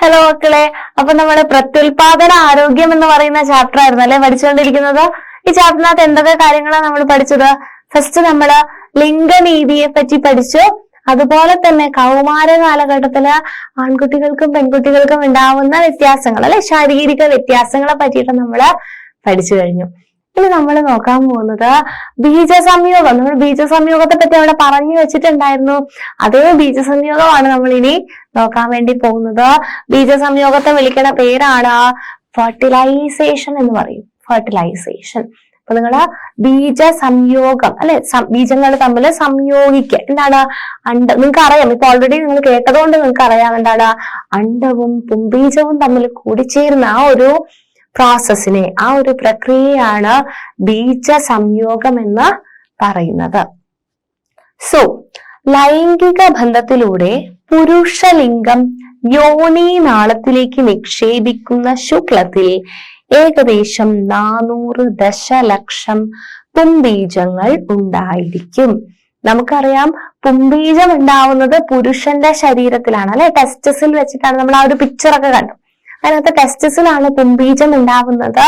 Hello മക്കളെ അപ്പൊ നമ്മുടെ പ്രത്യുൽപാദന ആരോഗ്യം എന്ന് പറയുന്ന ചാപ്റ്റർ ആയിരുന്നു അല്ലെ പഠിച്ചുകൊണ്ടിരിക്കുന്നത്? ഈ ചാപ്റ്ററിനകത്ത് എന്തൊക്കെ കാര്യങ്ങളാണ് നമ്മൾ പഠിച്ചത്? ഫസ്റ്റ് നമ്മൾ ലിംഗനീതിയെ പറ്റി പഠിച്ചു. അതുപോലെ തന്നെ കൗമാര കാലഘട്ടത്തിൽ ആൺകുട്ടികൾക്കും പെൺകുട്ടികൾക്കും ഉണ്ടാവുന്ന വ്യത്യാസങ്ങൾ അല്ലെ? ശാരീരിക വ്യത്യാസങ്ങളെ പറ്റിയിട്ട് നമ്മൾ പഠിച്ചു കഴിഞ്ഞു. ഇനി നമ്മൾ നോക്കാൻ പോകുന്നത് ബീജ സംയോഗം നമ്മൾ ബീജ സംയോഗത്തെ പറ്റി അവിടെ പറഞ്ഞു വെച്ചിട്ടുണ്ടായിരുന്നു. അതേ ബീജ സംയോഗമാണ് നമ്മൾ ഇനി നോക്കാൻ വേണ്ടി പോകുന്നത്. ബീജ സംയോഗത്തെ വിളിക്കുന്ന പേരാണ് ഫെർട്ടിലൈസേഷൻ എന്ന് പറയും. ഫെർട്ടിലൈസേഷൻ അപ്പൊ നിങ്ങൾ ബീജ സംയോഗം അല്ലെ ബീജങ്ങൾ തമ്മിൽ സംയോഗിക്കുക. എന്താണ്? അണ്ട നിങ്ങൾക്ക് അറിയാം ഇപ്പൊ ഓൾറെഡി നിങ്ങൾ കേട്ടതുകൊണ്ട് നിങ്ങൾക്ക് അറിയാം എന്താണ്? അണ്ടവും പുംബീജവും തമ്മിൽ കൂടിച്ചേരുന്ന ആ ഒരു പ്രോസസ്സിനെ ആ ഒരു പ്രക്രിയയാണ് ബീജ സംയോഗം എന്ന് പറയുന്നത്. സോ ലൈംഗിക ബന്ധത്തിലൂടെ പുരുഷലിംഗം യോനി നാളത്തിലേക്ക് നിക്ഷേപിക്കുന്ന ശുക്ലത്തിൽ ഏകദേശം നാനൂറ് ദശലക്ഷം പുംബീജങ്ങൾ ഉണ്ടായിരിക്കും. നമുക്കറിയാം പുംബീജം ഉണ്ടാവുന്നത് പുരുഷന്റെ ശരീരത്തിലാണ് അല്ലെ? ടെസ്റ്റസിൽ വെച്ചിട്ടാണ് നമ്മൾ ആ ഒരു പിക്ചറൊക്കെ കണ്ടു അതിനകത്ത് ടെസ്റ്റിസിലാണ് പുംബീജം ഉണ്ടാവുന്നത്.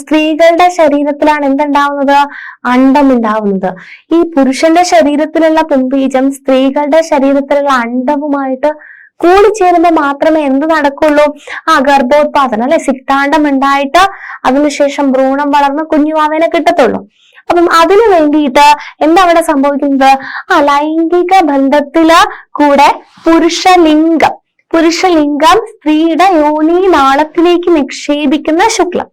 സ്ത്രീകളുടെ ശരീരത്തിലാണ് എന്തുണ്ടാവുന്നത്? അണ്ടം ഉണ്ടാവുന്നത്. ഈ പുരുഷന്റെ ശരീരത്തിലുള്ള പുംബീജം സ്ത്രീകളുടെ ശരീരത്തിലുള്ള അണ്ടവുമായിട്ട് കൂടിച്ചേരുമ്പോൾ മാത്രമേ എന്ത് നടക്കുള്ളൂ? ആ ഗർഭോത്പാദനം അല്ലെ? സിക്താണ്ടം ഉണ്ടായിട്ട് അതിനുശേഷം ഭ്രൂണം വളർന്ന് കുഞ്ഞുവാവേനെ കിട്ടത്തുള്ളൂ. അപ്പം അതിനു വേണ്ടിയിട്ട് എന്താ അവിടെ സംഭവിക്കുന്നത്? ആ ലൈംഗിക ബന്ധത്തിൽ കൂടെ പുരുഷലിംഗം പുരുഷലിംഗം സ്ത്രീയുടെ യോനി നാളത്തിലേക്ക് നിക്ഷേപിക്കുന്ന ശുക്ലം.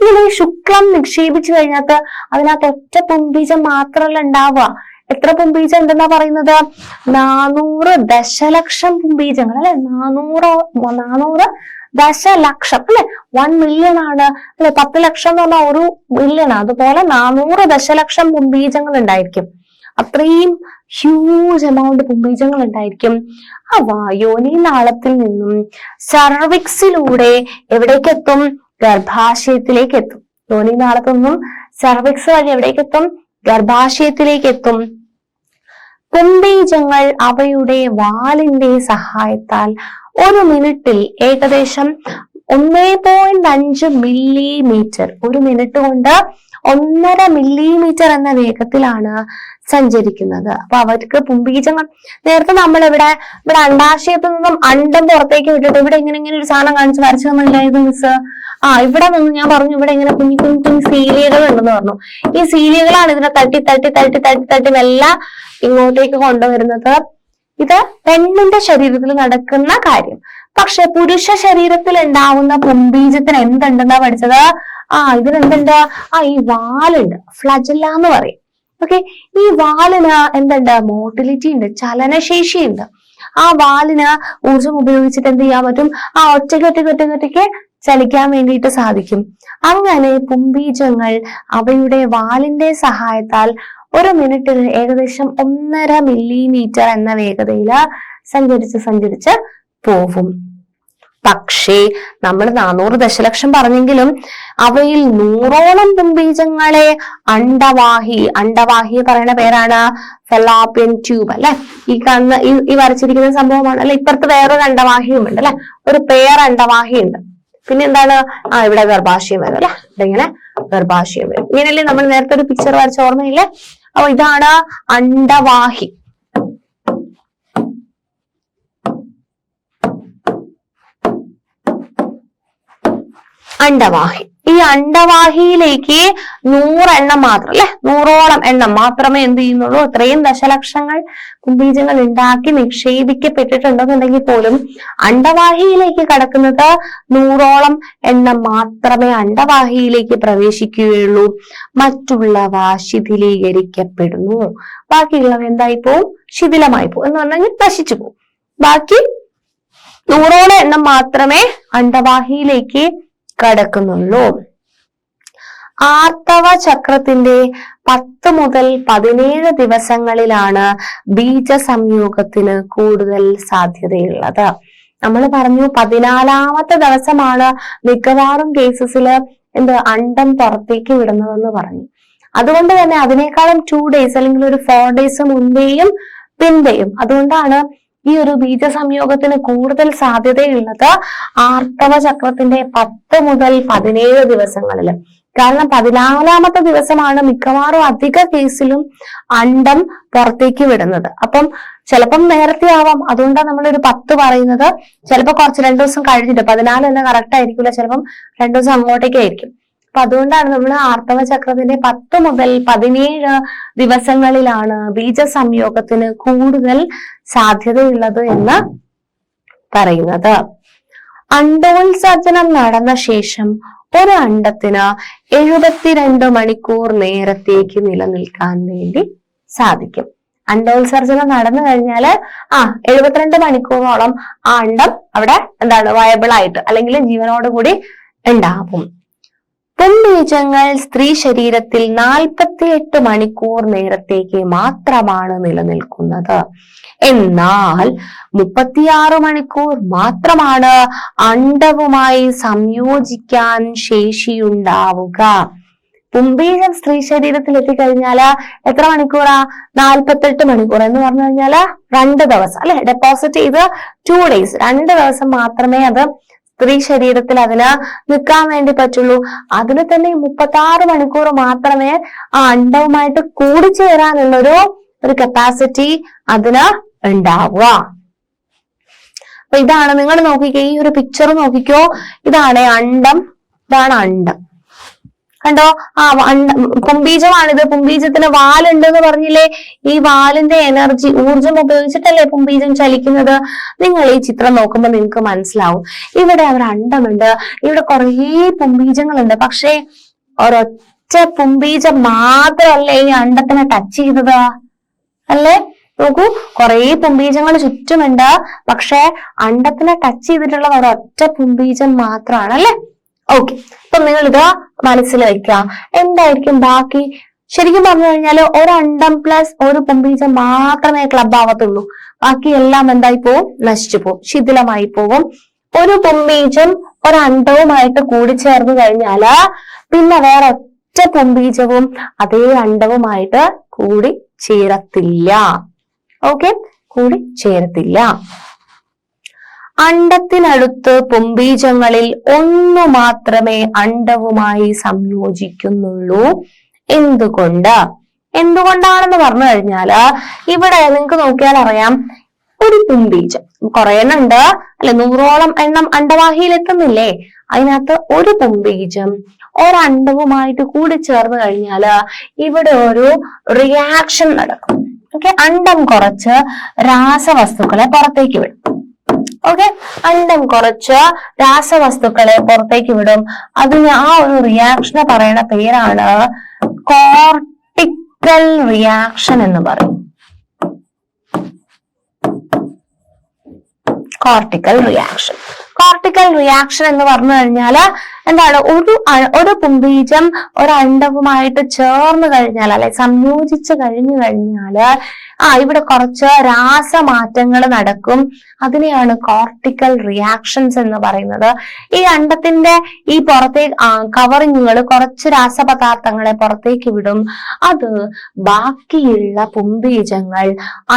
ഇങ്ങനെ ഈ ശുക്ലം നിക്ഷേപിച്ചു കഴിഞ്ഞാൽ അതിനകത്ത് ഒറ്റ പൊമ്പീജം മാത്രമല്ല ഉണ്ടാവുക. എത്ര പുംബീജം ഉണ്ടെന്നാ പറയുന്നത്? നാനൂറ് ദശലക്ഷം പുംബീജങ്ങൾ അല്ലെ? നാനൂറ് നാനൂറ് ദശലക്ഷം അല്ലെ? വൺ മില്യൺ ആണ്. അല്ലെ? പത്ത് ലക്ഷം എന്ന് പറഞ്ഞാൽ ഒരു മില്യൺ അതുപോലെ നാനൂറ് ദശലക്ഷം പുംബീജങ്ങൾ ഉണ്ടായിരിക്കും. അത്രയും ഹ്യൂജ് എമൗണ്ട് പുംബീജങ്ങൾ ഉണ്ടായിരിക്കും ആ വായോനി നാളത്തിൽ നിന്നും സർവിക്സിലൂടെ എവിടേക്ക് എത്തും ഗർഭാശയത്തിലേക്ക് എത്തും യോനി നാളത്തിൽ നിന്നും സർവിക്സ് വഴി എവിടേക്ക് എത്തും ഗർഭാശയത്തിലേക്ക് എത്തും പുംബീജങ്ങൾ അവയുടെ വാലിന്റെ സഹായത്താൽ ഒരു മിനിറ്റിൽ ഏകദേശം ഒന്നേ പോയിന്റ് അഞ്ച് മില്ലിമീറ്റർ ഒരു മിനിറ്റ് കൊണ്ട് ഒന്നര മില്ലിമീറ്റർ എന്ന വേഗത്തിലാണ് സഞ്ചരിക്കുന്നത്. അപ്പൊ അവർക്ക് പുംബീജങ്ങൾ നേരത്തെ നമ്മൾ ഇവിടെ ഇവിടെ അണ്ടാശയത്തിൽ നിന്നും അണ്ടം പുറത്തേക്ക് വിട്ടിട്ട് ഇവിടെ ഇങ്ങനെ ഇങ്ങനെ ഒരു സാധനം കാണിച്ച് വരച്ചു തന്നില്ലായിരുന്നു മിസ് ആ ഇവിടെ നിന്ന് ഞാൻ പറഞ്ഞു ഇവിടെ ഇങ്ങനെ കുഞ്ഞു കുഞ്ഞു കുഞ്ഞു സീലിയകൾ ഉണ്ടെന്ന് പറഞ്ഞു. ഈ സീലിയകളാണ് ഇതിനെ തട്ടി തട്ടി തട്ടി തട്ടി തട്ടി മെല്ലെ ഇങ്ങോട്ടേക്ക് കൊണ്ടുവരുന്നത്. ഇത് പെണ്ണിന്റെ ശരീരത്തിൽ നടക്കുന്ന കാര്യം. പക്ഷെ പുരുഷ ശരീരത്തിൽ ഉണ്ടാവുന്ന പുംബീജത്തിന് എന്തുണ്ടെന്നാ പഠിച്ചത്? ആ ഇതിനെന്തുണ്ട് ആ ഈ വാലുണ്ട്. ഫ്ലജല്ല എന്ന് പറയും. ഓക്കെ ഈ വാലിന് എന്തുണ്ട്? മോട്ടിലിറ്റി ഉണ്ട്. ചലനശേഷി ഉണ്ട്. ആ വാലിന് ഊർജം ഉപയോഗിച്ചിട്ട് എന്ത് ചെയ്യാൻ പറ്റും? ആ ഒറ്റയ്ക്ക് ഒറ്റയ്ക്ക് ഒറ്റയ്ക്ക് ഒറ്റയ്ക്ക് ചലിക്കാൻ വേണ്ടിയിട്ട് സാധിക്കും. അങ്ങനെ പുംബീജങ്ങൾ അവയുടെ വാലിന്റെ സഹായത്താൽ ഒരു മിനിറ്റിൽ ഏകദേശം ഒന്നര മില്ലിമീറ്റർ എന്ന വേഗതയിൽ സഞ്ചരിച്ച് സഞ്ചരിച്ച് പോവും പക്ഷേ നമ്മൾ നാനൂറ് ദശലക്ഷം പറഞ്ഞെങ്കിലും അവയിൽ നൂറോളം പുംബീജങ്ങളെ അണ്ടവാഹി അണ്ടവാഹി പറയുന്ന പേരാണ് ഫെലാപ്പിയൻ ട്യൂബ് അല്ലെ? ഈ കണ്ണ് ഈ വരച്ചിരിക്കുന്ന സംഭവമാണ്. അല്ലെ? ഇപ്പുറത്ത് വേറൊരു അണ്ടവാഹിയും ഉണ്ട് അല്ലെ? ഒരു പേർ അണ്ടവാഹി ഉണ്ട് പിന്നെ എന്താണ്? ആ ഇവിടെ ഗർഭാശയം വരും അല്ലെ? ഇങ്ങനെ ഗർഭാശയം വരും. ഇങ്ങനെയല്ലേ നമ്മൾ നേരത്തെ ഒരു പിക്ചർ വരച്ച ഓർമ്മയില്ലേ? അപ്പൊ ഇതാണ് അണ്ടവാഹി അണ്ടവാഹി ഈ അണ്ടവാഹിയിലേക്ക് നൂറെണ്ണം മാത്രം അല്ലെ? നൂറോളം എണ്ണം മാത്രമേ എന്ത് ചെയ്യുന്നുള്ളൂ? അത്രയും ദശലക്ഷങ്ങൾ കുംബീജങ്ങൾ ഉണ്ടാക്കി നിക്ഷേപിക്കപ്പെട്ടിട്ടുണ്ടെന്നുണ്ടെങ്കിൽ പോലും അണ്ടവാഹിയിലേക്ക് കടക്കുന്നത് നൂറോളം എണ്ണം മാത്രമേ അണ്ടവാഹിയിലേക്ക് പ്രവേശിക്കുകയുള്ളൂ. മറ്റുള്ളവ ശിഥിലീകരിക്കപ്പെടുന്നു ബാക്കിയുള്ളവ എന്തായി പോവും ശിഥിലമായി പോകും എന്ന് പറഞ്ഞാൽ നശിച്ചു പോകും ബാക്കി നൂറോളം എണ്ണം മാത്രമേ അണ്ടവാഹിയിലേക്ക് കടക്കുന്നുള്ളൂ. ആർത്തവ ചക്രത്തിന്റെ പത്ത് മുതൽ പതിനേഴ് ദിവസങ്ങളിലാണ് ബീജ സംയോഗത്തിന് കൂടുതൽ സാധ്യതയുള്ളത്. നമ്മൾ പറഞ്ഞു പതിനാലാമത്തെ ദിവസമാണ് മിക്കവാറും കേസസിൽ എന്ത് അണ്ടം പുറത്തേക്ക് വിടുന്നതെന്ന് പറഞ്ഞു. അതുകൊണ്ട് തന്നെ അതിനേക്കാളും ടു ഡേയ്സ് അല്ലെങ്കിൽ ഒരു ഫോർ ഡേയ്സ് മുൻപേയും പിൻപേയും. അതുകൊണ്ടാണ് ഈ ഒരു ബീജ സംയോഗത്തിന് കൂടുതൽ സാധ്യതയുള്ളത് ആർത്തവ ചക്രത്തിന്റെ പത്ത് മുതൽ പതിനേഴ് ദിവസങ്ങളിൽ. കാരണം പതിനാലാമത്തെ ദിവസമാണ് മിക്കവാറും അധിക കേസിലും അണ്ടം പുറത്തേക്ക് വിടുന്നത്. അപ്പം ചിലപ്പം നേരത്തെ ആവാം. അതുകൊണ്ടാണ് നമ്മളൊരു പത്ത് പറയുന്നത്. ചിലപ്പോൾ കുറച്ച് രണ്ടു ദിവസം കഴിഞ്ഞിട്ട് പതിനാല് തന്നെ കറക്റ്റ് ആയിരിക്കില്ല. ചിലപ്പം രണ്ടു ദിവസം അങ്ങോട്ടേക്ക് ആയിരിക്കും. അപ്പൊ അതുകൊണ്ടാണ് നമ്മൾ ആർത്തവ ചക്രത്തിന്റെ പത്ത് മുതൽ പതിനേഴ് ദിവസങ്ങളിലാണ് ബീജ സംയോഗത്തിന് കൂടുതൽ സാധ്യതയുള്ളത് എന്ന് പറയുന്നത്. അണ്ടോത്സർജനം നടന്ന ശേഷം ഒരു അണ്ടത്തിന് എഴുപത്തിരണ്ട് മണിക്കൂർ നേരത്തേക്ക് നിലനിൽക്കാൻ വേണ്ടി സാധിക്കും. അണ്ടോത്സർജനം നടന്നു കഴിഞ്ഞാൽ ആ എഴുപത്തിരണ്ട് മണിക്കൂറോളം ആ അണ്ടം അവിടെ എന്താണ് വയബിൾ ആയിട്ട് അല്ലെങ്കിൽ ജീവനോടുകൂടി ഉണ്ടാവും. പുംബീജങ്ങൾ സ്ത്രീ ശരീരത്തിൽ നാൽപ്പത്തിയെട്ട് മണിക്കൂർ നേരത്തേക്ക് മാത്രമാണ് നിലനിൽക്കുന്നത്. എന്നാൽ മുപ്പത്തിയാറ് മണിക്കൂർ മാത്രമാണ് അണ്ടവുമായി സംയോജിക്കാൻ ശേഷിയുണ്ടാവുക. പുംബീജം സ്ത്രീ ശരീരത്തിൽ എത്തിക്കഴിഞ്ഞാൽ എത്ര മണിക്കൂറാ? നാൽപ്പത്തെട്ട് മണിക്കൂർ എന്ന് പറഞ്ഞു കഴിഞ്ഞാൽ രണ്ട് ദിവസം. അല്ലെ? ഡെപ്പോസിറ്റ് ചെയ്ത് ടു ഡേയ്സ് രണ്ട് ദിവസം മാത്രമേ അത് സ്ത്രീ ശരീരത്തിൽ അതിന് നിൽക്കാൻ വേണ്ടി പറ്റുള്ളൂ. അതിന് തന്നെ ഈ മുപ്പത്തി ആറ് മണിക്കൂർ മാത്രമേ ആ അണ്ടവുമായിട്ട് കൂടിച്ചേരാനുള്ളൊരു ഒരു കപ്പാസിറ്റി അതിന് ഉണ്ടാവുക. അപ്പൊ ഇതാണ് നിങ്ങൾ നോക്കിക്കോ ഈ ഒരു പിക്ചർ നോക്കിക്കോ. ഇതാണ് അണ്ടം ഇതാണ് അണ്ടം. കണ്ടോ? ആ പുംബീജമാണിത്. പുംബീജത്തിന് വാലുണ്ട് എന്ന് പറഞ്ഞില്ലേ? ഈ വാലിന്റെ എനർജി ഊർജം ഉപയോഗിച്ചിട്ടല്ലേ പുംബീജം ചലിക്കുന്നത്? നിങ്ങൾ ഈ ചിത്രം നോക്കുമ്പോൾ നിങ്ങൾക്ക് മനസ്സിലാവും. ഇവിടെ അവർ അണ്ടമുണ്ട്. ഇവിടെ കുറേ പുംബീജങ്ങളുണ്ട്. പക്ഷേ ഒരൊറ്റ പുംബീജം മാത്രമല്ലേ ഈ അണ്ടത്തിനെ ടച്ച് ചെയ്തത്? അല്ലേ? നോക്കൂ കുറേ പുംബീജങ്ങൾ ചുറ്റുമുണ്ട്. പക്ഷെ അണ്ടത്തിനെ ടച്ച് ചെയ്തിട്ടുള്ളത് ഒരൊറ്റ പുംബീജം മാത്രമാണ് അല്ലെ ഓക്കെ അപ്പൊ നിങ്ങൾ ഇത് മനസ്സിൽ വെക്കുക എന്തായിരിക്കും ബാക്കി? ശരിക്കും പറഞ്ഞു കഴിഞ്ഞാൽ ഒരു അണ്ടം പ്ലസ് ഒരു പൊമ്പീച്ച മാത്രമേ ക്ലബ് ആവത്തുള്ളൂ. ബാക്കി എല്ലാം എന്തായി പോവും? നശിച്ചു പോവും. ശിഥിലമായി പോവും. ഒരു പുംബീജം ഒരു അണ്ടവുമായിട്ട് കൂടിച്ചേർന്ന് കഴിഞ്ഞാൽ പിന്നെ വേറെ ഒറ്റ പൊമ്പീച്ചവും അതേ അണ്ടവുമായിട്ട് കൂടി ചേരത്തില്ല. ഓക്കെ കൂടി ചേരത്തില്ല. അണ്ടത്തിനടുത്ത് പൊമ്പീജങ്ങളിൽ ഒന്നു മാത്രമേ അണ്ടവുമായി സംയോജിക്കുന്നുള്ളൂ. എന്തുകൊണ്ട്? എന്തുകൊണ്ടാണെന്ന് പറഞ്ഞു കഴിഞ്ഞാൽ ഇവിടെ നിങ്ങൾക്ക് നോക്കിയാൽ അറിയാം ഒരു പുംബീജം കുറെ എണ്ണം ഉണ്ട് അല്ലെ നൂറോളം എണ്ണം അണ്ടവാഹിയിൽ എത്തുന്നില്ലേ? അതിനകത്ത് ഒരു പുംബീജം ഒരണ്ടവുമായിട്ട് കൂടി ചേർന്ന് കഴിഞ്ഞാൽ ഇവിടെ ഒരു റിയാക്ഷൻ നടക്കും. ഓക്കെ അണ്ടം കുറച്ച് രാസവസ്തുക്കളെ പുറത്തേക്ക് വിടും. ഓക്കെ അണ്ടം കുറച്ച് രാസവസ്തുക്കളെ പുറത്തേക്ക് വിടും. അതിന് ആ ഒരു റിയാക്ഷനെ പറയുന്ന പേരാണ് കോർട്ടിക്കൽ റിയാക്ഷൻ എന്ന് പറയും. കോർട്ടിക്കൽ റിയാക്ഷൻ കോർട്ടിക്കൽ റിയാക്ഷൻ എന്ന് പറഞ്ഞു കഴിഞ്ഞാൽ എന്താണ്? ഒരു ഒരു പുംബീജം ഒരു അണ്ടവുമായിട്ട് ചേർന്ന് കഴിഞ്ഞാൽ അല്ലെ സംയോജിച്ച് കഴിഞ്ഞു കഴിഞ്ഞാൽ ആ ഇവിടെ കുറച്ച് രാസമാറ്റങ്ങൾ നടക്കും. അതിനെയാണ് കോർട്ടിക്കൽ റിയാക്ഷൻസ് എന്ന് പറയുന്നത്. ഈ അണ്ടത്തിന്റെ ഈ പുറത്തെ കവറിങ്ങുകൾ കുറച്ച് രാസപദാർത്ഥങ്ങളെ പുറത്തേക്ക് വിടും. അത് ബാക്കിയുള്ള പുംബീജങ്ങൾ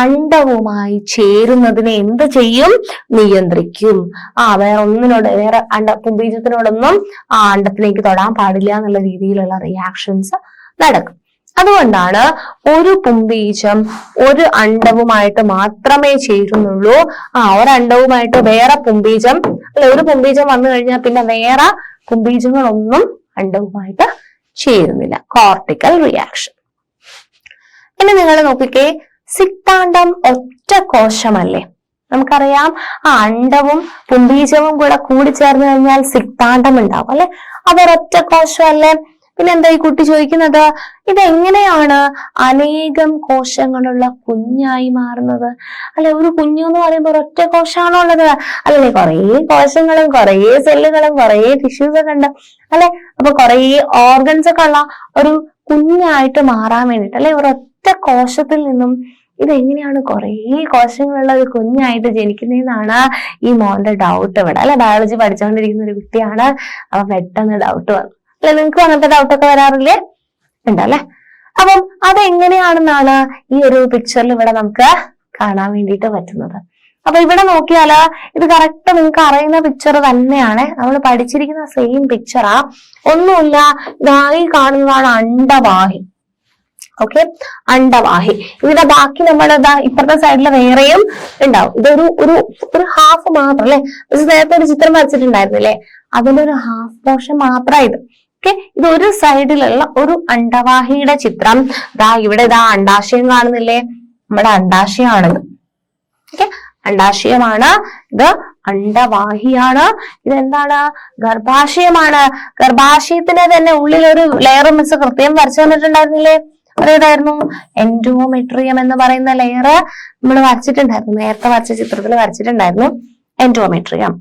അണ്ടവുമായി ചേരുന്നതിനെ എന്ത് ചെയ്യും? നിയന്ത്രിക്കും. ആ വേറെ ഒന്നിനോട് വേറെ അണ്ട പുംബീജത്തിനോടൊന്നും ആ അണ്ടത്തിലേക്ക് തൊടാൻ പാടില്ല എന്നുള്ള രീതിയിലുള്ള റിയാക്ഷൻസ് നടക്കും. അതുകൊണ്ടാണ് ഒരു പുമ്പീജം ഒരു അണ്ടവുമായിട്ട് മാത്രമേ ചേരുന്നുള്ളൂ. ആ ഒരണ്ടവുമായിട്ട് വേറെ പുമ്പീജം അല്ലെ ഒരു പുമ്പീജം വന്നു കഴിഞ്ഞാൽ പിന്നെ വേറെ പുമ്പീജങ്ങളൊന്നും അണ്ടവുമായിട്ട് ചേരുന്നില്ല. കോർട്ടിക്കൽ റിയാക്ഷൻ ഇനി നിങ്ങൾ നോക്കിക്കേ സിക്താണ്ടം ഒറ്റ കോശമല്ലേ? നമുക്കറിയാം. ആ അണ്ടവും പുംബീജവും കൂടെ കൂടിച്ചേർന്ന് കഴിഞ്ഞാൽ സിക്താണ്ടം ഉണ്ടാവും അല്ലെ അതൊരൊറ്റ കോശമല്ലേ? പിന്നെ എന്താ ഈ കുട്ടി ചോദിക്കുന്നത്? ഇതെങ്ങനെയാണ് അനേകം കോശങ്ങളുള്ള കുഞ്ഞായി മാറുന്നത്? അല്ലെ ഒരു കുഞ്ഞു എന്ന് പറയുമ്പോൾ ഒരൊറ്റ കോശമാണോ ഉള്ളത്? അല്ലെ കുറേ കോശങ്ങളും കുറേ സെല്ലുകളും കുറേ ടിഷ്യൂസ് ഒക്കെ ഉണ്ട് അല്ലെ? അപ്പൊ കുറേ ഓർഗൻസ് ഒക്കെ ഉള്ള ഒരു കുഞ്ഞായിട്ട് മാറാൻ വേണ്ടിട്ട് അല്ലെ ഒരൊറ്റ കോശത്തിൽ നിന്നും ഇതെങ്ങനെയാണ് കുറേ കോശങ്ങളുള്ള ഒരു കുഞ്ഞായിട്ട് ജനിക്കുന്നതെന്നാണ് ഈ മോന്റെ ഡൗട്ട് ഇവിടെ. അല്ലെ? ബയോളജി പഠിച്ചുകൊണ്ടിരിക്കുന്ന ഒരു കുട്ടിയാണ് അപ്പൊ പെട്ടെന്ന് ഡൗട്ട് വന്നു. അല്ലെ? നിങ്ങൾക്ക് അങ്ങനത്തെ ഡൗട്ടൊക്കെ വരാറില്ലേ? ഉണ്ടല്ലേ? അപ്പം അതെങ്ങനെയാണെന്നാണ് ഈ ഒരു പിക്ചറിൽ ഇവിടെ നമുക്ക് കാണാൻ വേണ്ടിയിട്ട് പറ്റുന്നത്. അപ്പൊ ഇവിടെ നോക്കിയാൽ ഇത് കറക്റ്റ് നിങ്ങൾക്ക് അറിയുന്ന പിക്ചർ തന്നെയാണ്. നമ്മൾ പഠിച്ചിരിക്കുന്ന സെയിം പിക്ചറാ ഒന്നുമില്ല ഗായി കാണുന്നതാണ് അണ്ടവാഹി ഓക്കെ അണ്ടവാഹി ഇവിടെ ബാക്കി നമ്മൾ ഇതാ ഇപ്പുറത്തെ സൈഡിൽ വേറെയും ഉണ്ടാവും. ഇതൊരു ഒരു ഒരു ഹാഫ് മാത്രം അല്ലെ? നേരത്തെ ഒരു ചിത്രം വരച്ചിട്ടുണ്ടായിരുന്നു അല്ലെ? അതിന്റെ ഒരു ഹാഫ് പോർഷൻ മാത്രമായത് ഓക്കെ ഇത് ഒരു സൈഡിലുള്ള ഒരു അണ്ടവാഹിയുടെ ചിത്രം. ദാ ഇവിടെ ഇതാ അണ്ടാശയം കാണുന്നില്ലേ? നമ്മുടെ അണ്ടാശയമാണിത് ഓക്കെ അണ്ടാശയമാണ് ഇത്. അണ്ടവാഹിയാണ് ഇതെന്താണ്? ഗർഭാശയമാണ്. ഗർഭാശയത്തിന് തന്നെ ഉള്ളിൽ ഒരു ലെയർ മിസ് കൃത്യം വരച്ചു തന്നിട്ടുണ്ടായിരുന്നില്ലേ അതേതായിരുന്നു എൻഡോമെട്രിയം എന്ന് പറയുന്ന ലെയർ നമ്മൾ വരച്ചിട്ടുണ്ടായിരുന്നു. നേരത്തെ വരച്ച ചിത്രത്തിൽ വരച്ചിട്ടുണ്ടായിരുന്നു എൻഡോമെട്രിയം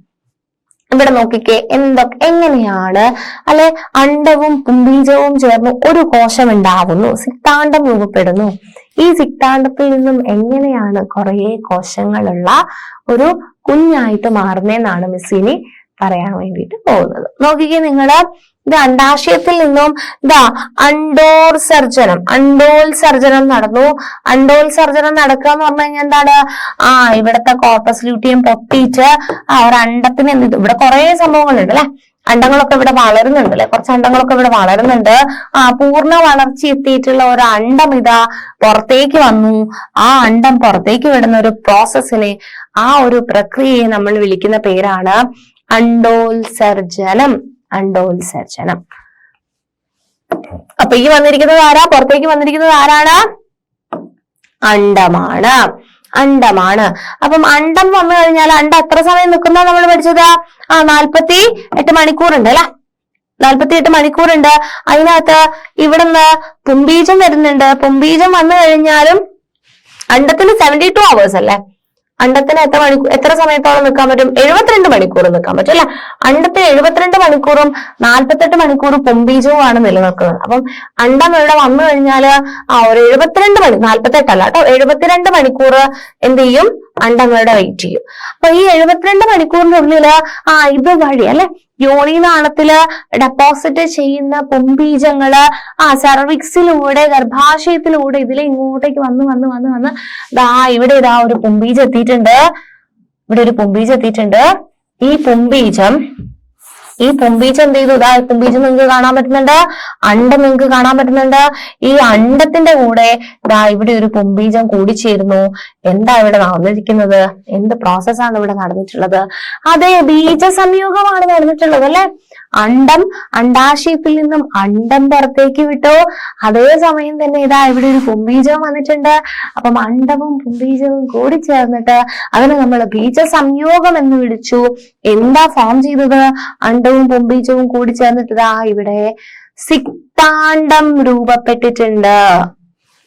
ഇവിടെ നോക്കിക്കേ എന്തൊക്കെ എങ്ങനെയാണ് അല്ലെ അണ്ടവും പുംബീജവും ചേർന്ന് ഒരു കോശം ഉണ്ടാവുന്നു സിക്താണ്ടം രൂപപ്പെടുന്നു. ഈ സിക്താണ്ടത്തിൽ നിന്നും എങ്ങനെയാണ് കുറേ കോശങ്ങളുള്ള ഒരു കുഞ്ഞായിട്ട് മാറുന്നതെന്നാണ് മിസ്സിനി പറയാൻ വേണ്ടിയിട്ട് പോകുന്നത്. നോക്കിക്കേ നിങ്ങൾ ഇത് അണ്ടാശയത്തിൽ നിന്നും ഇതാ അണ്ടോർ സർജനം അണ്ടോൽ സർജനം നടന്നു. അണ്ടോൽ സർജനം നടക്കുക എന്ന് പറഞ്ഞു കഴിഞ്ഞാൽ എന്താണ്? ആ ഇവിടത്തെ കോർപ്പസ് ലൂട്ടിയം പൊട്ടിയിട്ട് ആ ഒരു അണ്ടത്തിന് എന്ത് ഇവിടെ കുറെ സംഭവങ്ങളുണ്ട് അല്ലെ? അണ്ടങ്ങളൊക്കെ ഇവിടെ വളരുന്നുണ്ട് അല്ലെ? കുറച്ച് അണ്ടങ്ങളൊക്കെ ഇവിടെ വളരുന്നുണ്ട്. ആ പൂർണ വളർച്ച എത്തിയിട്ടുള്ള ഒരു അണ്ടം ഇതാ പുറത്തേക്ക് വന്നു. ആ അണ്ടം പുറത്തേക്ക് വിടുന്ന ഒരു പ്രോസസ്സിനെ ആ ഒരു പ്രക്രിയയെ നമ്മൾ വിളിക്കുന്ന പേരാണ് അണ്ടോത്സർജനം അണ്ടോത്സർജനം അപ്പൊ ഈ വന്നിരിക്കുന്നത് ആരാ? പുറത്തേക്ക് വന്നിരിക്കുന്നത് ആരാണ്? അണ്ടമാണ്. അണ്ടമാണ്. അപ്പം അണ്ടം വന്നു കഴിഞ്ഞാൽ അണ്ട എത്ര സമയം നിൽക്കുന്ന നമ്മൾ പഠിച്ചത്? ആ നാൽപ്പത്തി എട്ട് മണിക്കൂറുണ്ട് അല്ലെ? നാൽപ്പത്തി എട്ട് മണിക്കൂറുണ്ട്. അതിനകത്ത് ഇവിടുന്ന് പുംബീജം വരുന്നുണ്ട്. പുംബീജം വന്നു കഴിഞ്ഞാലും അണ്ടത്തിന് സെവന്റി ടു അവേഴ്സ് അല്ലേ? അണ്ടത്തിന് എത്ര മണിക്കൂർ എത്ര സമയത്തോളം നിൽക്കാൻ പറ്റും? എഴുപത്തിരണ്ട് മണിക്കൂർ നിൽക്കാൻ പറ്റും അല്ലെ? അണ്ടത്തിന് എഴുപത്തിരണ്ട് മണിക്കൂറും നാൽപ്പത്തെട്ട് മണിക്കൂറും പൊമ്പീജവുമാണ് നിലനിൽക്കുന്നത്. അപ്പം അണ്ടം ഇവിടെ വന്നു കഴിഞ്ഞാൽ ആ ഒരു എഴുപത്തിരണ്ട് മണി നാൽപ്പത്തെട്ടല്ല കേട്ടോ എഴുപത്തിരണ്ട് മണിക്കൂർ എന്ത് ചെയ്യും? അണ്ടങ്ങളുടെ വെയിറ്റ് ചെയ്യും. അപ്പൊ ഈ എഴുപത്തിരണ്ട് മണിക്കൂറിന്റെ ഉള്ളിൽ ആ ഇത് വഴി അല്ലെ? യോനിനാളത്തിൽ ഡെപ്പോസിറ്റ് ചെയ്യുന്ന പൊമ്പീജങ്ങൾ ആ സെർവിക്സിലൂടെ ഗർഭാശയത്തിലൂടെ ഇതിലെ ഇങ്ങോട്ടേക്ക് വന്ന് വന്ന് വന്ന് വന്ന് ദാ ഇവിടെ ഇതാ ഒരു പൊമ്പീജം എത്തിയിട്ടുണ്ട് ഇവിടെ ഒരു പൊമ്പീജം എത്തിയിട്ടുണ്ട് ഈ പൊമ്പീജം ഈ പുംബീജം എന്ത് ചെയ്തു? ഇതാ പുംബീജം നിങ്ങൾക്ക് കാണാൻ പറ്റുന്നുണ്ട്. അണ്ടം നിങ്ങൾക്ക് കാണാൻ പറ്റുന്നുണ്ട്. ഈ അണ്ടത്തിന്റെ കൂടെ ഇതാ ഇവിടെ ഒരു പുംബീജം കൂടിച്ചേരുന്നു എന്താ ഇവിടെ നടന്നിരിക്കുന്നത്? എന്ത് പ്രോസസ്സാണ് ഇവിടെ നടന്നിട്ടുള്ളത്? അതെ ബീജ സംയോഗമാണ് നടന്നിട്ടുള്ളത് അല്ലെ? അണ്ടം അണ്ടാശയത്തിൽ നിന്നും അണ്ടം പുറത്തേക്ക് വിട്ടോ. അതേ സമയം തന്നെ ഇതാ ഇവിടെ ഒരു പുംബീജവും വന്നിട്ടുണ്ട്. അപ്പം അണ്ടവും പുംബീജവും കൂടി ചേർന്നിട്ട് അതിനെ നമ്മൾ ബീജ സംയോഗം എന്ന് വിളിച്ചു. എന്താ ഫോം ചെയ്തത്? അണ്ടവും പുംബീജവും കൂടി ചേർന്നിട്ട് ഇതാ ഇവിടെ സിക്താണ്ടം രൂപപ്പെട്ടിട്ടുണ്ട്.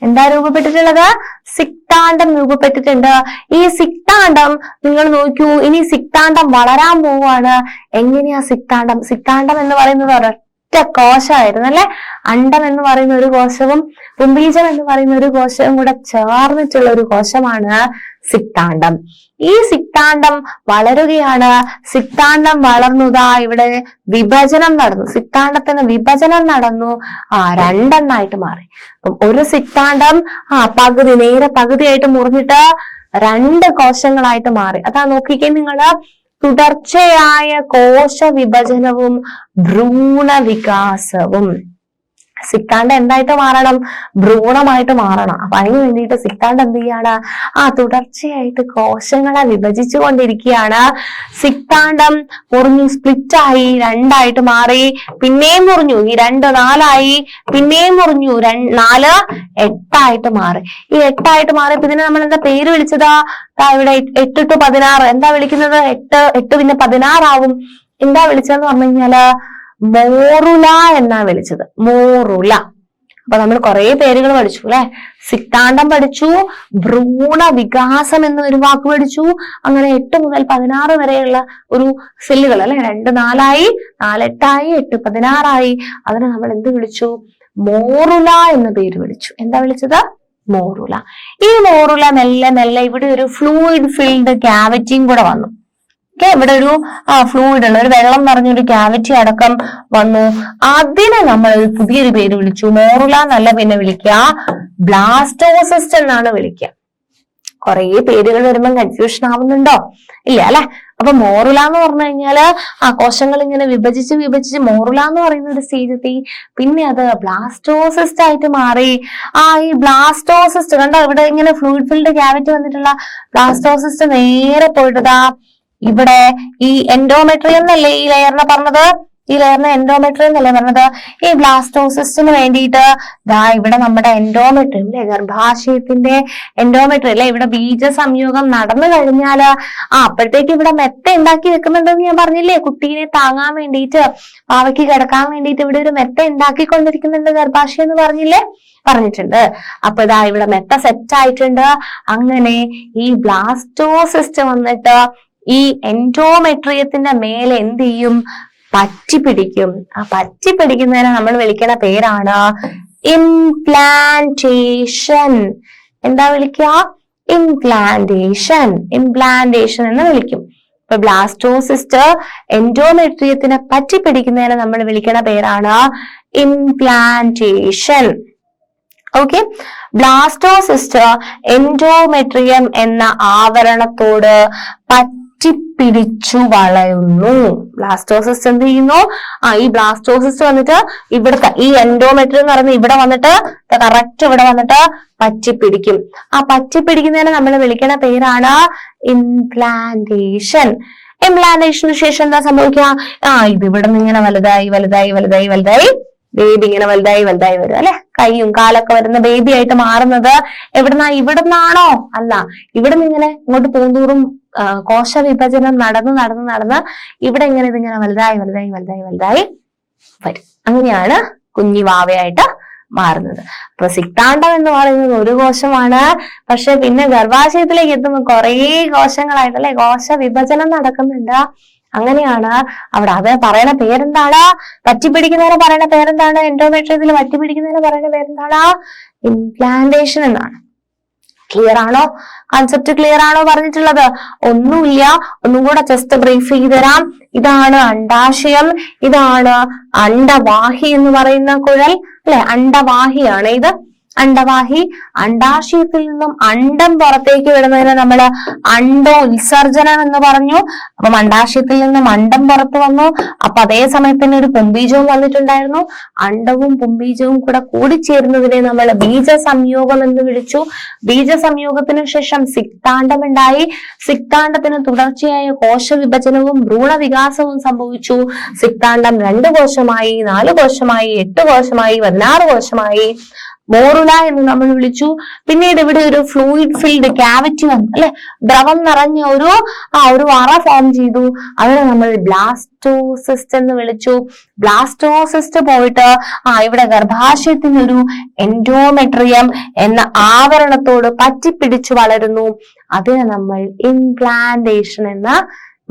എന്താ രൂപപ്പെട്ടിട്ടുള്ളത്? സിക്താണ്ടം രൂപപ്പെട്ടിട്ടുണ്ട്. ഈ സിക്താണ്ടം നിങ്ങൾ നോക്കൂ. ഇനി സിക്താണ്ടം വളരാൻ പോവാണ്. എങ്ങനെയാ സിക്താണ്ടം സിക്താണ്ടം എന്ന് പറയുന്നത് ഒരൊറ്റ കോശമായിരുന്നു അല്ലെ? അണ്ടം എന്ന് പറയുന്ന ഒരു കോശവും പുംബീജം എന്ന് പറയുന്ന ഒരു കോശവും കൂടെ ചേർന്നിട്ടുള്ള ഒരു കോശമാണ് സിക്താണ്ടം. ഈ സിക്താണ്ടം വളരുകയാണ്. സിക്താണ്ടം വളർന്നുതാ ഇവിടെ വിഭജനം നടന്നു. സിക്താണ്ടത്തിന് വിഭജനം നടന്നു. ആ രണ്ടെണ്ണായിട്ട് മാറി. അപ്പം ഒരു സിക്താണ്ടം ആ പകുതി നേരെ പകുതിയായിട്ട് മുറിഞ്ഞിട്ട് രണ്ട് കോശങ്ങളായിട്ട് മാറി. അതാ നോക്കിക്കേ നിങ്ങൾ. തുടർച്ചയായ കോശ വിഭജനവും ഭ്രൂണ വികാസവും സിക്കാണ്ട് എന്തായിട്ട് മാറണം? ഭ്രൂണമായിട്ട് മാറണം. അപ്പൊ അതിന് വേണ്ടിയിട്ട് സിക്കാണ്ട് എന്ത് ചെയ്യാണ്? ആ തുടർച്ചയായിട്ട് കോശങ്ങളെ വിഭജിച്ചു കൊണ്ടിരിക്കുകയാണ്. സിക്കാണ്ടം മുറിഞ്ഞു സ്പ്ലിറ്റ് ആയി രണ്ടായിട്ട് മാറി പിന്നെയും മുറിഞ്ഞു. ഈ രണ്ട് നാലായി പിന്നെയും മുറിഞ്ഞു. നാല് എട്ടായിട്ട് മാറി. ഈ എട്ടായിട്ട് മാറിയപ്പോ ഇതിനെ നമ്മൾ എന്താ പേര് വിളിച്ചത്? ഇവിടെ എട്ട് ടു പതിനാറ്. എന്താ വിളിക്കുന്നത്? എട്ട് എട്ട് പിന്നെ പതിനാറാവും. എന്താ വിളിച്ചതെന്ന് പറഞ്ഞു കഴിഞ്ഞാൽ മോറുല എന്നാ വിളിച്ചത്. മോറുല. അപ്പൊ നമ്മൾ കുറെ പേരുകൾ പഠിച്ചു അല്ലെ? സിക്താണ്ടം പഠിച്ചു ഭ്രൂണ വികാസം എന്ന ഒരു വാക്ക് പഠിച്ചു. അങ്ങനെ എട്ട് മുതൽ പതിനാറ് വരെയുള്ള ഒരു സെല്ലുകൾ അല്ലെ? രണ്ട് നാലായി നാലെട്ടായി എട്ട് പതിനാറായി. അതിനെ നമ്മൾ എന്ത് വിളിച്ചു? മോറുല എന്ന പേര് വിളിച്ചു. എന്താ വിളിച്ചത്? മോറുല. ഈ മോറുല മെല്ലെ മെല്ലെ ഇവിടെ ഒരു ഫ്ലൂയിഡ് ഫിൽഡ് ക്യാവിറ്റിയും കൂടെ വന്നു. ഓക്കെ ഇവിടെ ഒരു ആ ഫ്ലൂയിഡ് ഉള്ള ഒരു വെള്ളം നിറഞ്ഞൊരു ക്യാവിറ്റി അടക്കം വന്നു അതിനെ നമ്മൾ ഒരു പുതിയൊരു പേര് വിളിച്ചു. മോറുല എന്നല്ല പിന്നെ വിളിക്കുക. ബ്ലാസ്റ്റോസിസ്റ്റ് എന്നാണ് വിളിക്കുക. കുറെ പേരുകൾ വരുമ്പോൾ കൺഫ്യൂഷൻ ആവുന്നുണ്ടോ? ഇല്ല അല്ലെ? അപ്പൊ മോറുല എന്ന് പറഞ്ഞു കഴിഞ്ഞാൽ ആ കോശങ്ങൾ ഇങ്ങനെ വിഭജിച്ച് വിഭജിച്ച് മോറുല എന്ന് പറയുന്ന ഒരു സ്റ്റേജ് എത്തി പിന്നെ അത് ബ്ലാസ്റ്റോസിസ്റ്റ് ആയിട്ട് മാറി. ആ ഈ ബ്ലാസ്റ്റോസിസ്റ്റ് കണ്ടോ? ഇവിടെ ഇങ്ങനെ ഫ്ലൂയിഡ് ഫിൽഡ് ക്യാവിറ്റി വന്നിട്ടുള്ള ബ്ലാസ്റ്റോസിസ്റ്റ് നേരെ പോയിട്ടതാ ഇവിടെ ഈ എൻഡോമെട്രിയം എന്നല്ലേ ഈ ലെയറിനെ പറഞ്ഞത്? ഈ ലെയറിന് എൻഡോമെട്രിയം എന്നല്ലേ പറഞ്ഞത്? ഈ ബ്ലാസ്റ്റോസിസ്റ്റിന് വേണ്ടിയിട്ട് ദാ ഇവിടെ നമ്മുടെ എൻഡോമെട്രി അല്ലെ ഗർഭാശയത്തിന്റെ എൻഡോമെട്രി അല്ലെ? ഇവിടെ ബീജ സംയോഗം നടന്നു കഴിഞ്ഞാൽ ആ അപ്പോഴത്തേക്ക് ഇവിടെ മെത്ത ഉണ്ടാക്കി വെക്കുന്നുണ്ടെന്ന് ഞാൻ പറഞ്ഞില്ലേ? കുട്ടീനെ താങ്ങാൻ വേണ്ടിയിട്ട് പാവയ്ക്ക് കിടക്കാൻ വേണ്ടിയിട്ട് ഇവിടെ ഒരു മെത്ത ഉണ്ടാക്കിക്കൊണ്ടിരിക്കുന്നുണ്ട് ഗർഭാശയം എന്ന് പറഞ്ഞില്ലേ? പറഞ്ഞിട്ടുണ്ട്. അപ്പൊ ഇതാ ഇവിടെ മെത്ത സെറ്റ് ആയിട്ടുണ്ട്. അങ്ങനെ ഈ ബ്ലാസ്റ്റോസിസ്റ്റ് വന്നിട്ട് ഈ എൻഡോമെട്രിയത്തിന്റെ മേലെ എന്ത് ചെയ്യും? പറ്റി പിടിക്കും. ആ പറ്റി പിടിക്കുന്നതിനെ നമ്മൾ വിളിക്കുന്ന പേരാണ് ഇംപ്ലാന്റേഷൻ എന്താ വിളിക്കുക? ഇംപ്ലാന്റേഷൻ ഇംപ്ലാന്റേഷൻ എന്ന് വിളിക്കും. ഇപ്പൊ ബ്ലാസ്റ്റോസിസ്റ്റ് എൻഡോമെട്രിയത്തിനെ പറ്റി പിടിക്കുന്നതിനെ നമ്മൾ വിളിക്കുന്ന പേരാണ് ഇംപ്ലാന്റേഷൻ ഓക്കെ ബ്ലാസ്റ്റോസിസ്റ്റ് എൻഡോമെട്രിയം എന്ന ആവരണത്തോട് പറ്റിപ്പിടിച്ചു വളയുന്നു. ബ്ലാസ്റ്റോസിസ്റ്റ് എന്ത് ചെയ്യുന്നു? ആ ഈ ബ്ലാസ്റ്റോസിസ്റ്റ് വന്നിട്ട് ഇവിടുത്തെ ഈ എൻഡോമെട്രിയം എന്ന് പറയുന്നത് ഇവിടെ വന്നിട്ട് കറക്റ്റ് ഇവിടെ വന്നിട്ട് പറ്റിപ്പിടിക്കും. ആ പറ്റിപ്പിടിക്കുന്നതിനെ നമ്മൾ വിളിക്കുന്ന പേരാണ് ഇംപ്ലാന്റേഷൻ ഇംപ്ലാന്റേഷന് ശേഷം എന്താ സംഭവിക്കുക? ആ ഇത് ഇവിടെ നിന്ന് ഇങ്ങനെ വലുതായി വലുതായി വലുതായി വലുതായി. ബേബി ഇങ്ങനെ വലുതായി വലുതായി വരും അല്ലെ? കൈയും കാലൊക്കെ വരുന്ന ബേബി ആയിട്ട് മാറുന്നത് എവിടുന്നാ? ഇവിടുന്നാണോ? അല്ല ഇവിടുന്ന് ഇങ്ങനെ ഇങ്ങോട്ട് പോകുന്തോറും കോശ വിഭജനം നടന്ന് നടന്ന് നടന്ന് ഇവിടെ ഇങ്ങനെ ഇതിങ്ങനെ വലുതായി വലുതായി വലുതായി വലുതായി വരും. അങ്ങനെയാണ് കുഞ്ഞി വാവയായിട്ട് മാറുന്നത്. അപ്പൊ സിക്താണ്ടം എന്ന് പറയുന്നത് ഒരു കോശമാണ്. പക്ഷെ പിന്നെ ഗർഭാശയത്തിലേക്ക് എത്തുമ്പോൾ കുറേ കോശങ്ങളായിട്ട് അല്ലെ? കോശ വിഭജനം നടക്കുന്നുണ്ട്. അങ്ങനെയാണ് അവിടെ അത് പറയണ പേരെന്താണ്? പറ്റിപ്പിടിക്കുന്നതിന് പറയുന്ന പേരെന്താണ്? എൻഡോമെട്രിയത്തിൽ പറ്റിപ്പിടിക്കുന്നതിന് പറയുന്ന പേരെന്താണ്? ഇംപ്ലാന്റേഷൻ എന്നാണ്. ക്ലിയർ ആണോ? കൺസെപ്റ്റ് ക്ലിയർ ആണോ പറഞ്ഞിട്ടുള്ളത്? ഒന്നുമില്ല. ഒന്നും കൂടെ ജസ്റ്റ് ബ്രീഫ് ചെയ്ത് തരാം. ഇതാണ് അണ്ടാശയം ഇതാണ് അണ്ടവാഹി എന്ന് പറയുന്ന കുഴൽ. അല്ലെ? അണ്ടവാഹിയാണ് ഇത്. അണ്ടവാഹി അണ്ടാശയത്തിൽ നിന്നും അണ്ടം പുറത്തേക്ക് വിടുന്നതിന് നമ്മൾ അണ്ടോ ഉത്സർജനം എന്ന് പറഞ്ഞു. അപ്പം അണ്ടാശയത്തിൽ നിന്നും അണ്ടം പുറത്തു വന്നു. അപ്പൊ അതേ സമയത്ത് തന്നെ ഒരു പുംബീജവും വന്നിട്ടുണ്ടായിരുന്നു. അണ്ടവും പുംബീജവും കൂടെ കൂടിച്ചേരുന്നതിനെ നമ്മൾ ബീജ സംയോഗം എന്ന് വിളിച്ചു. ബീജ സംയോഗത്തിന് ശേഷം സിക്താണ്ടം ഉണ്ടായി സിക്താണ്ടത്തിന് തുടർച്ചയായ കോശ വിഭജനവും ഭ്രൂണവികാസവും സംഭവിച്ചു. സിക്താണ്ടം രണ്ട് കോശമായി നാല് കോശമായി എട്ട് കോശമായി പതിനാറ് കോശമായി. മോറുല എന്ന് നമ്മൾ വിളിച്ചു. പിന്നീട് ഇവിടെ ഒരു ഫ്ലൂയിഡ് ഫിൽഡ് ക്യാവിറ്റി വന്നു. അല്ലെ? ദ്രവം നിറഞ്ഞ ഒരു ആ ഒരു അറ ഫോം ചെയ്തു. അതിനെ നമ്മൾ ബ്ലാസ്റ്റോസിസ്റ്റ് എന്ന് വിളിച്ചു. ബ്ലാസ്റ്റോസിസ്റ്റ് പോയിട്ട് ആ ഇവിടെ ഗർഭാശയത്തിന് ഒരു എൻഡോമെട്രിയം എന്ന ആവരണത്തോട് പറ്റിപ്പിടിച്ചു വളരുന്നു. അതിനെ നമ്മൾ ഇംപ്ലാന്റേഷൻ എന്ന്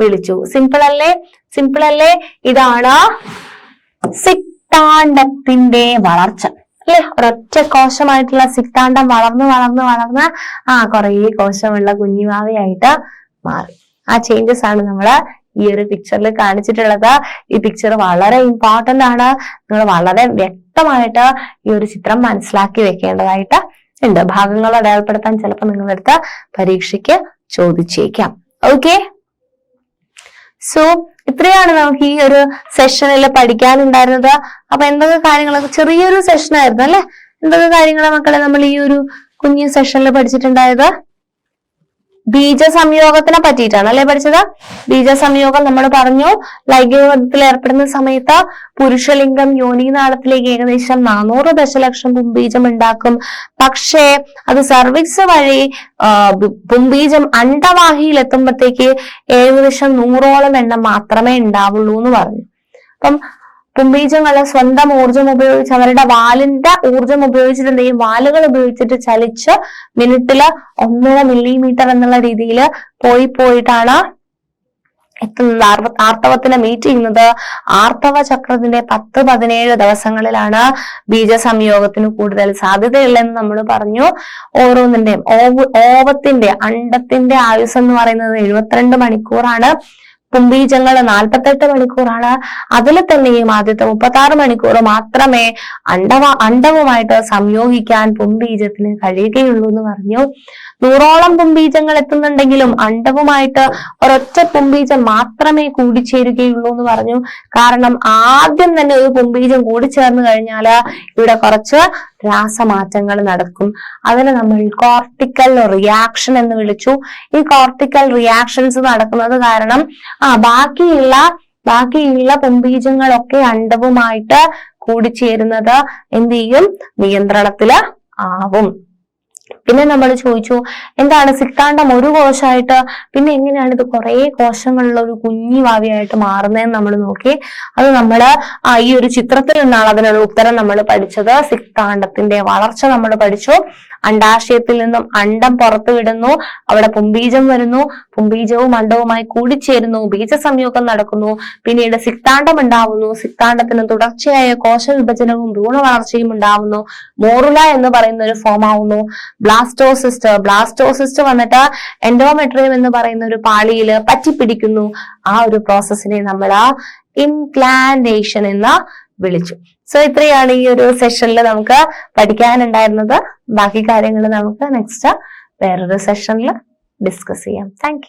വിളിച്ചു. സിമ്പിൾ അല്ലേ? സിമ്പിൾ അല്ലേ? ഇതാണ് സിക്താണ്ഡത്തിന്റെ വളർച്ച. അല്ലെ ഒരൊറ്റ കോശമായിട്ടുള്ള സിക്താണ്ടം വളർന്ന് വളർന്ന് വളർന്ന് ആ കുറേ കോശമുള്ള കുഞ്ഞുമാവയായിട്ട് മാറി. ആ ചേഞ്ചസ് ആണ് നമ്മൾ ഈ ഒരു പിക്ചറിൽ കാണിച്ചിട്ടുള്ളത്. ഈ പിക്ചർ വളരെ ഇമ്പോർട്ടന്റ് ആണ്. നിങ്ങൾ വളരെ വ്യക്തമായിട്ട് ഈ ഒരു ചിത്രം മനസ്സിലാക്കി വെക്കേണ്ടതായിട്ട് ഉണ്ട്. ഭാഗങ്ങൾ അടയാളപ്പെടുത്താൻ ചിലപ്പോൾ നിങ്ങളെടുത്ത് പരീക്ഷയ്ക്ക് ചോദിച്ചേക്കാം. ഓക്കെ സോ ഇത്രയാണ് നമുക്ക് ഈ ഒരു സെഷനിൽ പഠിക്കാനുണ്ടായിരുന്നത്. അപ്പൊ എന്തൊക്കെ കാര്യങ്ങളൊക്കെ ചെറിയൊരു സെഷൻ ആയിരുന്നു അല്ലെ? എന്തൊക്കെ കാര്യങ്ങളാണ് മക്കളെ നമ്മൾ ഈ ഒരു കുഞ്ഞു സെഷനിൽ പഠിച്ചിട്ടുണ്ടായത്? ബീജ സംയോഗത്തിനെ പറ്റിയിട്ടാണ് അല്ലെ പഠിച്ചത്? ബീജ സംയോഗം നമ്മൾ പറഞ്ഞു ലൈംഗികബന്ധത്തിൽ ഏർപ്പെടുന്ന സമയത്ത് പുരുഷലിംഗം യോനിനാളത്തിലേക്ക് ഏകദേശം നാനൂറ് ദശലക്ഷം പുംബീജം ഉണ്ടാക്കും. പക്ഷേ അത് സർവിക്സ് വഴി പുംബീജം അണ്ടവാഹിയിൽ എത്തുമ്പോഴത്തേക്ക് ഏകദേശം നൂറോളം എണ്ണം മാത്രമേ ഉണ്ടാവുള്ളൂ എന്ന് പറഞ്ഞു. അപ്പം പുംബീജങ്ങൾ സ്വന്തം ഊർജം ഉപയോഗിച്ച് അവരുടെ വാലിന്റെ ഊർജം ഉപയോഗിച്ചിട്ട് ഈ വാലുകൾ ഉപയോഗിച്ചിട്ട് ചലിച്ച് മിനിറ്റിൽ ഒന്നര മില്ലിമീറ്റർ എന്നുള്ള രീതിയിൽ പോയി പോയിട്ടാണ് എത്തുന്നത്. ആർവ- ആർത്തവത്തിനെ മീറ്റ് ചെയ്യുന്നത്. ആർത്തവ ചക്രത്തിന്റെ പത്ത് പതിനേഴ് ദിവസങ്ങളിലാണ് ബീജ സംയോഗത്തിന് കൂടുതൽ സാധ്യതയുള്ളതെന്ന് നമ്മൾ പറഞ്ഞു. ഓരോന്നിന്റെയും ഓവ് ഓവത്തിന്റെ അണ്ടത്തിന്റെ ആയുസ് എന്ന് പറയുന്നത് എഴുപത്തിരണ്ട് മണിക്കൂറാണ്. പുംബീജങ്ങൾ നാൽപ്പത്തെട്ട് മണിക്കൂറാണ്. അതിൽ തന്നെയും ആദ്യത്തെ മുപ്പത്തി മണിക്കൂർ മാത്രമേ അണ്ഡവ അണ്ടവുമായിട്ട് സംയോഗിക്കാൻ പുംബീജത്തിന് കഴിയുകയുള്ളൂ എന്ന് പറഞ്ഞു. നൂറോളം പുംബീജങ്ങൾ എത്തുന്നുണ്ടെങ്കിലും അണ്ടവുമായിട്ട് ഒരൊറ്റ പുംബീജം മാത്രമേ കൂടിച്ചേരുകയുള്ളൂ എന്ന് പറഞ്ഞു. കാരണം ആദ്യം തന്നെ ഒരു പുംബീജം കൂടിച്ചേർന്ന് കഴിഞ്ഞാൽ ഇവിടെ കുറച്ച് രാസമാറ്റങ്ങൾ നടക്കും. അതിനെ നമ്മൾ കോർട്ടിക്കൽ റിയാക്ഷൻ എന്ന് വിളിച്ചു. ഈ കോർട്ടിക്കൽ റിയാക്ഷൻസ് നടക്കുന്നത് കാരണം ആ ബാക്കിയുള്ള ബാക്കിയുള്ള പുംബീജങ്ങളൊക്കെ അണ്ടവുമായിട്ട് കൂടിച്ചേരുന്നത് എന്ത് ചെയ്യും? നിയന്ത്രണത്തിൽ ആവും. പിന്നെ നമ്മൾ ചോദിച്ചു എന്താണ് സിക്താണ്ഡം ഒരു കോശമായിട്ട്? പിന്നെ എങ്ങനെയാണ് ഇത് കുറെ കോശങ്ങളുള്ള ഒരു കുഞ്ഞി ഭാവിയായിട്ട് മാറുന്നതെന്ന് നമ്മൾ നോക്കി. അത് നമ്മൾ ഈ ഒരു ചിത്രത്തിൽ നിന്നാണ് അതിനുള്ള ഉത്തരം നമ്മൾ പഠിച്ചത്. സിക്താണ്ഡത്തിന്റെ വളർച്ച നമ്മൾ പഠിച്ചു. അണ്ടാശയത്തിൽ നിന്നും അണ്ടം പുറത്തു വിടുന്നു. അവിടെ പുംബീജം വരുന്നു. പുംബീജവും അണ്ടവുമായി കൂടിച്ചേരുന്നു. ബീജസംയോഗം നടക്കുന്നു. പിന്നീട് സിക്താണ്ടം ഉണ്ടാവുന്നു. സിക്താണ്ടത്തിന് തുടർച്ചയായ കോശ വിഭജനവും ഭ്രൂണ വളർച്ചയും ഉണ്ടാവുന്നു. മോറുല എന്ന് പറയുന്ന ഒരു ഫോം ആവുന്നു. ബ്ലാസ്റ്റോസിസ്റ്റ്. ബ്ലാസ്റ്റോസിസ്റ്റ് വന്നിട്ട് എൻഡോമെട്രിയം എന്ന് പറയുന്ന ഒരു പാളിയിൽ പറ്റിപ്പിടിക്കുന്നു. ആ ഒരു പ്രോസസ്സിനെ നമ്മൾ ഇംപ്ലാന്റേഷൻ എന്ന് വിളിച്ചു. സോ ഇത്രയാണ് ഈ ഒരു സെഷനിൽ നമുക്ക് പഠിക്കാനുണ്ടായിരുന്നത്. ബാക്കി കാര്യങ്ങൾ നമുക്ക് നെക്സ്റ്റ് വേറൊരു സെഷനിൽ ഡിസ്കസ് ചെയ്യാം. താങ്ക്